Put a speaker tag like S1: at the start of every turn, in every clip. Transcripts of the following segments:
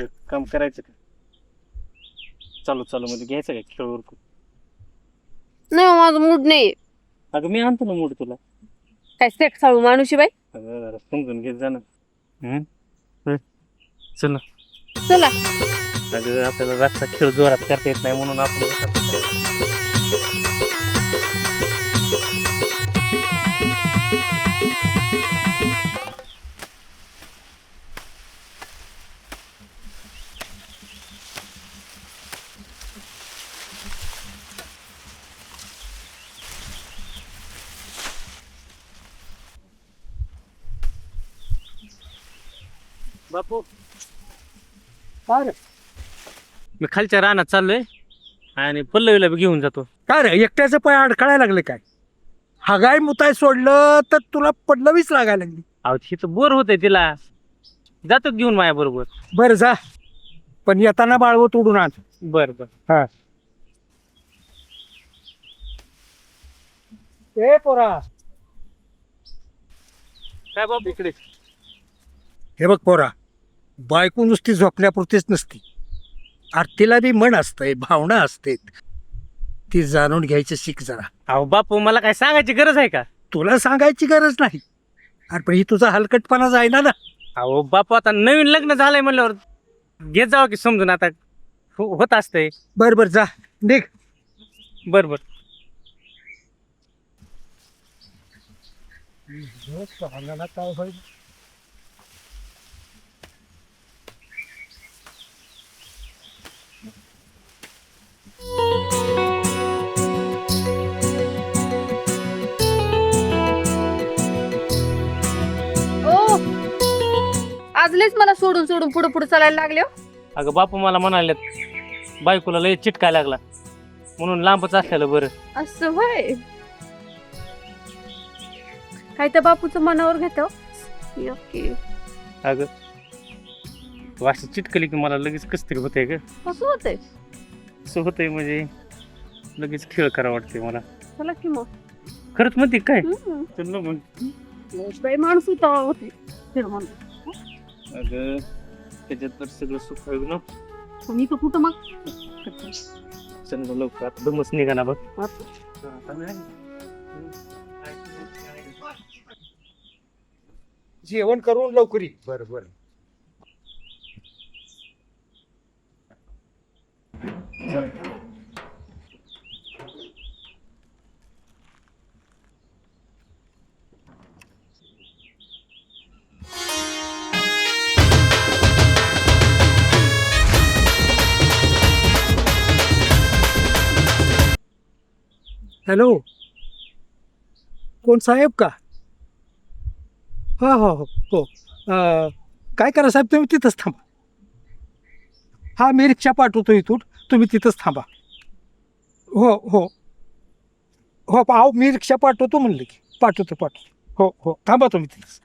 S1: काम करायचं का? चालू चालू मध्ये घ्यायचं का खेळ उरकून?
S2: नाही हो, माझं मूड नाही.
S1: अगं मी आणतो ना मूड तुला.
S2: काय सेट खाऊ माणूस आहे बाई?
S1: अगं जरा समजून घेत जा ना. हम्म? हं? चल. ना
S2: चला.
S1: अगं आपल्याला रातचा खेळ जोरात करता येत नाही म्हणून आपण बापू. मी खालच्या रानात चाललोय आणि पल्लवीला बी घेऊन जातो.
S3: काय रे एकट्याचं पाय अडकळायला लागले काय? हगाय मुताय सोडलं तर तुला पडलवीच लागायला लागली.
S1: अहो तिथं बोर होतंय तिला. जातो घेऊन माझ्या बरोबर
S3: बरं जा. पण येताना बाळवत उडून आण.
S1: बर बर.
S3: हा. ए पोरा.
S1: काय बाबू इकडे.
S3: हे बघ पोरा. बायको नुसती झोपण्यापुरतीच नसती. आरतीला बी मन असतंय भावना असते ती जाणून घ्यायचं शिक जरा.
S1: अहो बापू मला काय सांगायची गरज आहे का?
S3: तुला सांगायची गरज नाही. अरे पण ही तुझा हलकटपणा जायना ना.
S1: अहो बापू आता नवीन लग्न झालंय म्हणल्यावर घेत जावं की समजून आता हो- होत असतंय.
S3: बर बर जा. निघ.
S1: बर बर.
S2: ओ सोडून सोडून पुढे पुढे चालायला लागले हो.
S1: अगं बापू मला म्हणाले बायकोला लय चिटकाय लागला. म्हणून लांबच असलेलं बरं.
S2: असं होय? काय तर बापूचं मनावर घेतो ओके
S1: अगं तू अशी चिटकली की मला लगेच कस तरी होतंय ग.
S2: कसं होतंय?
S1: असं होतंय म्हणजे लगेच खेळ करा वाटते मला.
S2: चला की मग.
S1: खरंच म्हणते काय?
S2: हम्म.
S1: चल ना मग.
S2: बाई माणूस होता होती फिर म्हणून.
S1: अगं त्याच्यात तर सगळं सुख आहे ना?
S2: मी तर कुठं मग?
S1: चल लवकर आता दमच निघा ना बघ.
S3: जेवण करून लवकरी बरं बरं. हॅलो कोण साहेब का? हो हो हो हो. काय करा साहेब तुम्ही तिथंच थांबा. हा मी रिक्षा पाठवतो इथून. तुम्ही तिथंच थांबा. हो हो. हो अहो मी रिक्षा पाठवतो म्हणलं की. पाठवतो पाठवतो. हो हो. थांबा तुम्ही तिथंच.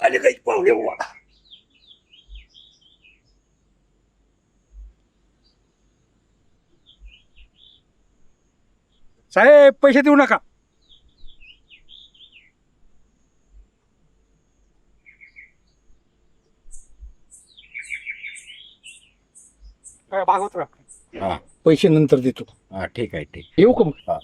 S3: आले काही पाहुणे बुवा. साहेब पैसे देऊ नका. काय भागवत
S4: हा.
S3: पैसे नंतर देतो.
S4: हा ठीक आहे ठीक.
S3: येऊ का मग?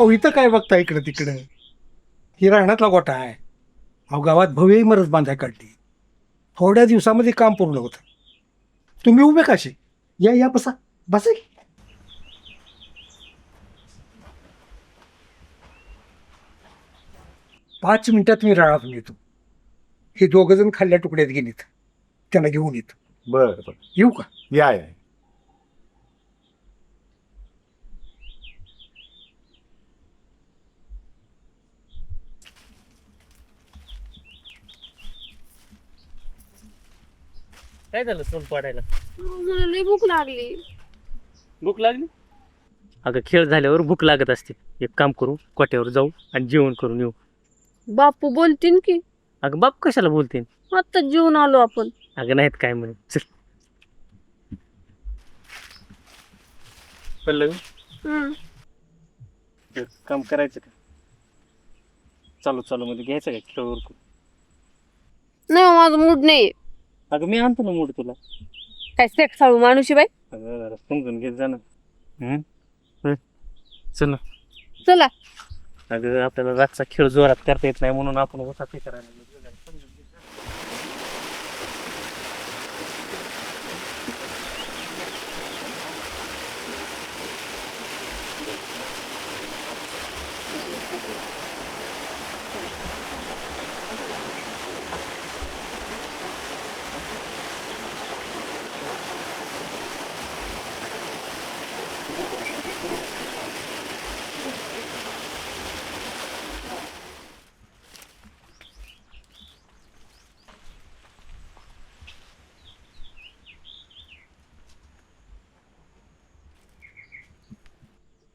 S3: अहो इथं काय बघता इकडं तिकडं? ही राहण्यातला गोठा आहे. अहो गावात भव्य इमारत बांधाय काढली. थोड्या दिवसामध्ये काम पूर्ण होतं. तुम्ही उभे कसे या या बसा. बसा की. पाच मिनिटात मी राळातून येतो. हे दोघ जण खाल्ल्या तुकड्यात गेलीत. त्यांना घेऊन येतो.
S4: बरं बरं.
S3: येऊ का?
S4: या या.
S1: काय झालं चोल पाडायला?
S2: मला भूक लागली.
S1: भूक लागली? अगं खेळ झाल्यावर भूक लागत असते. एक काम करू कोट्यावर जाऊ आणि जेवण करून येऊ.
S2: बापू बोलतीन की.
S1: अगं बाप कशाला बोलते
S2: आता जेवून आलो आपण.
S1: अगं नाहीत काय म्हणे. चल. पल्लवी
S2: हम्म.
S1: एक काम करायचं का? चालू चालू मध्ये घ्यायचं का? खेळवर
S2: नाही हो, माझा मूड नाही.
S1: अगं मी आणतो ना मूड तुला.
S2: काय सेक्स चालू माणूशी बाई?
S1: अगं जरा समजून घेत जा ना. चल ना.
S2: चला.
S1: अगं आपल्याला रातचा खेळ जोरात करता येत नाही म्हणून आपण होता ते करायला लागलो.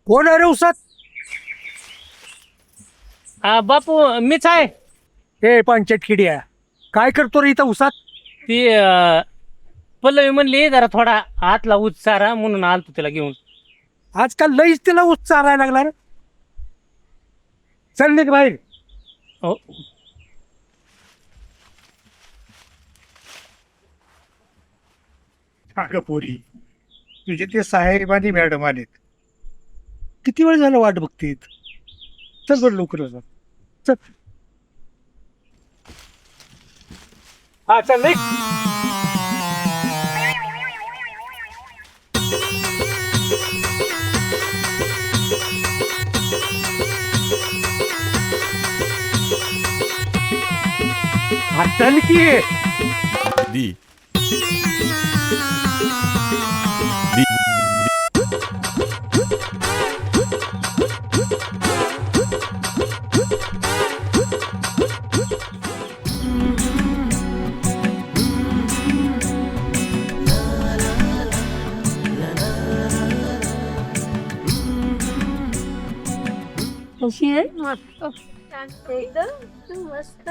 S3: कोण आहे रे उसात?
S1: हा बापू मीच आहे.
S3: हे पंचायत खिड्या. काय करतो रे इथं उसात?
S1: ती अं, पल्लवी म्हणली जरा थोडा आतला उच्चारा म्हणून आलतो तिला घेऊन.
S3: आजकाल लईच तिला ऊस चारायला लागला रे. चल निघ बाहेर.
S1: हो.
S3: अगं पोरी तुझे ते साहेब आणि मॅडम आलेत. किती वेळ झालं वाट बघतीत चल बरं लवकर जा. चल. हा चल निघ. हा, चल की.
S4: दी.
S2: कशी आहे? मस्त. एकदम मस्त?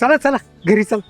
S3: चला चला. घरी चल.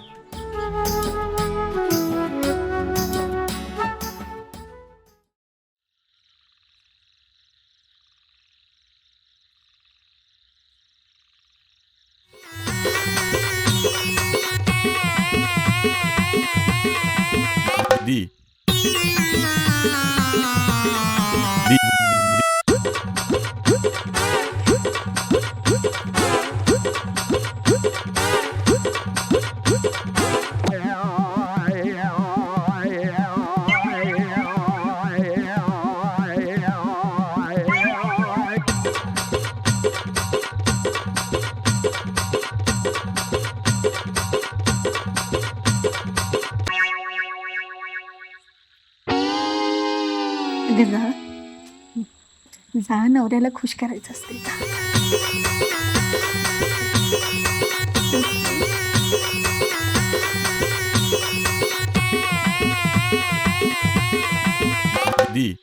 S5: नवऱ्याला खुश करायचं असते. जा.
S4: दी.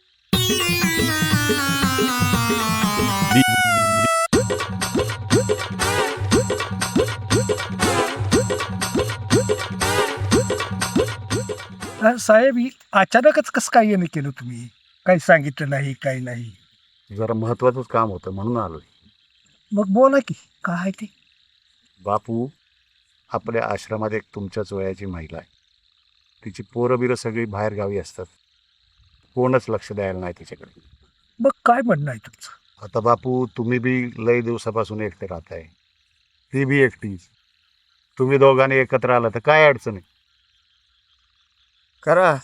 S3: अ, साहेब ही अचानकच कसं काय येणं केलं तुम्ही? काही सांगितलं नाही काही नाही.
S4: जरा महत्वाचंच काम होतं म्हणून आलोय.
S3: मग बोला की काय आहे ते?
S4: बापू आपल्या आश्रमात एक तुमच्याच वयाची महिला आहे. तिची पोरं बिरं सगळी बाहेर गावी असतात. कोणच लक्ष द्यायला नाही तिच्याकडे.
S3: मग काय म्हणणं आहे तुमचं?
S4: आता बापू तुम्ही बी लय दिवसापासून एकटे राहताय. ती बी एकटीच तुम्ही दोघांनी एकत्र आला तर काय अडचण आहे?
S3: करा.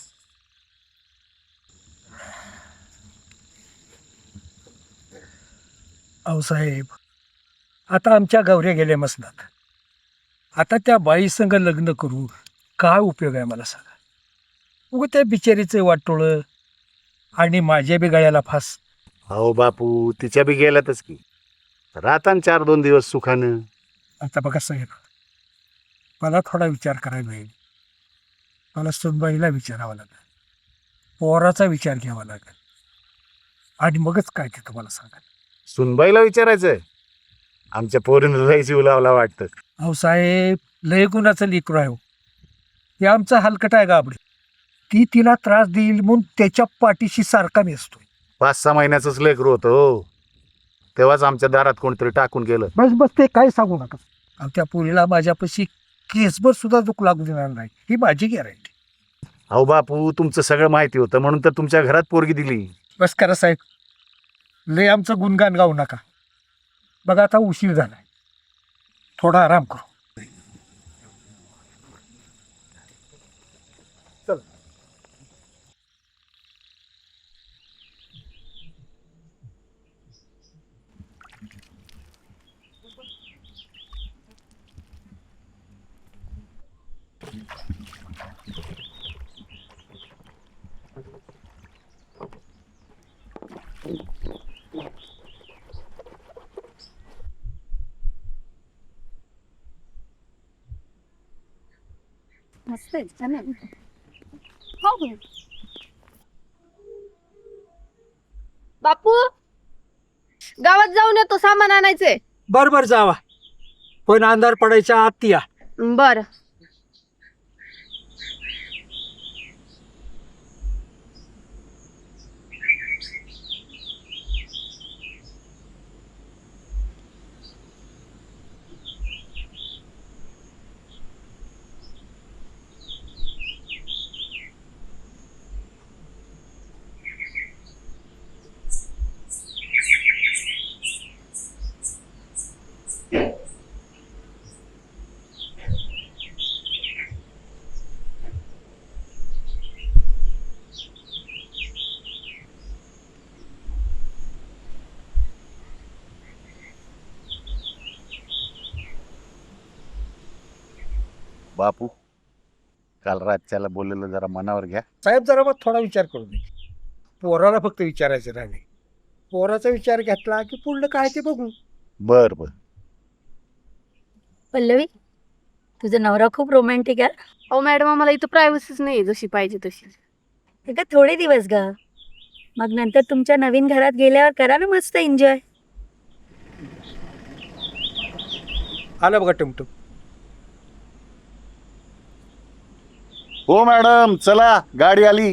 S3: अहो साहेब आता आमच्या गौऱ्या गेल्या मसनात. आता त्या बाई संग लग्न करू काय उपयोग आहे मला सांगा? उगं त्या बिचारीचं वाटोळं आणि माझ्या बी गळ्याला फास.
S4: अहो बापू तिच्या बी गेल्यातच की. राहता न चार दोन दिवस सुखानं.
S3: आता बघा साहेब मला थोडा विचार करायला होईल. मला सुनबाईला विचारावं लागेल. पोराचा विचार घ्यावा लागेल. आणि मगच काय ते तुम्हाला सांगा
S4: सुनबाईला विचारायचंय. आमच्या पोरीनं लय जीव लावला वाटतं.
S3: अहो साहेब लय गुणाचं लेकरू आहे हो. हे आमचा हलकट आहे गाबडी. ती तिला त्रास देईल म्हणून त्याच्या पाठीशी सारखा मी असतोय
S4: पाच सहा महिन्याचंच लेकरू होतं हो. तेव्हाच आमच्या दारात कोणतरी टाकून गेलं.
S3: बस बस ते काय सांगू नका. अहो त्या पोरीला माझ्यापाशी केसभर सुद्धा दुःख लागू देणार नाही. ही माझी गॅरंटी
S4: अहो बापू तुमचं सगळं माहिती होतं म्हणून तर तुमच्या घरात पोरगी दिली.
S3: बस करा साहेब. लय आमचं गुणगान गाऊ नका. बघा आता उशीर झालाय. थोडा आराम करू.
S2: हो हो. बापू गावात जाऊन येतो सामान आणायचंय.
S3: बर बर जावा. पण अंधार पडायच्या आत या.
S2: बर.
S4: बापू. काल रातच्याला बोललेलं जरा मनावर घ्या.
S3: साहेब जरा मग थोडा विचार करू दे पोराला फक्त विचारायचं राहिले पोराचा विचार घेतला की पुढलं काय ते बघू.
S4: बर बर.
S5: पल्लवी तुझा नवरा खूप रोमॅन्टिक आहे.
S2: अहो मॅडम आम्हाला इथं प्रायव्हसीच नाही जशी पाहिजे तशी.
S5: हे का थोडे दिवस ग? मग नंतर तुमच्या नवीन घरात गेल्यावर करा ना मस्त एन्जॉय
S3: आलं बघा टमटम.
S4: हो मॅडम चला गाडी आली.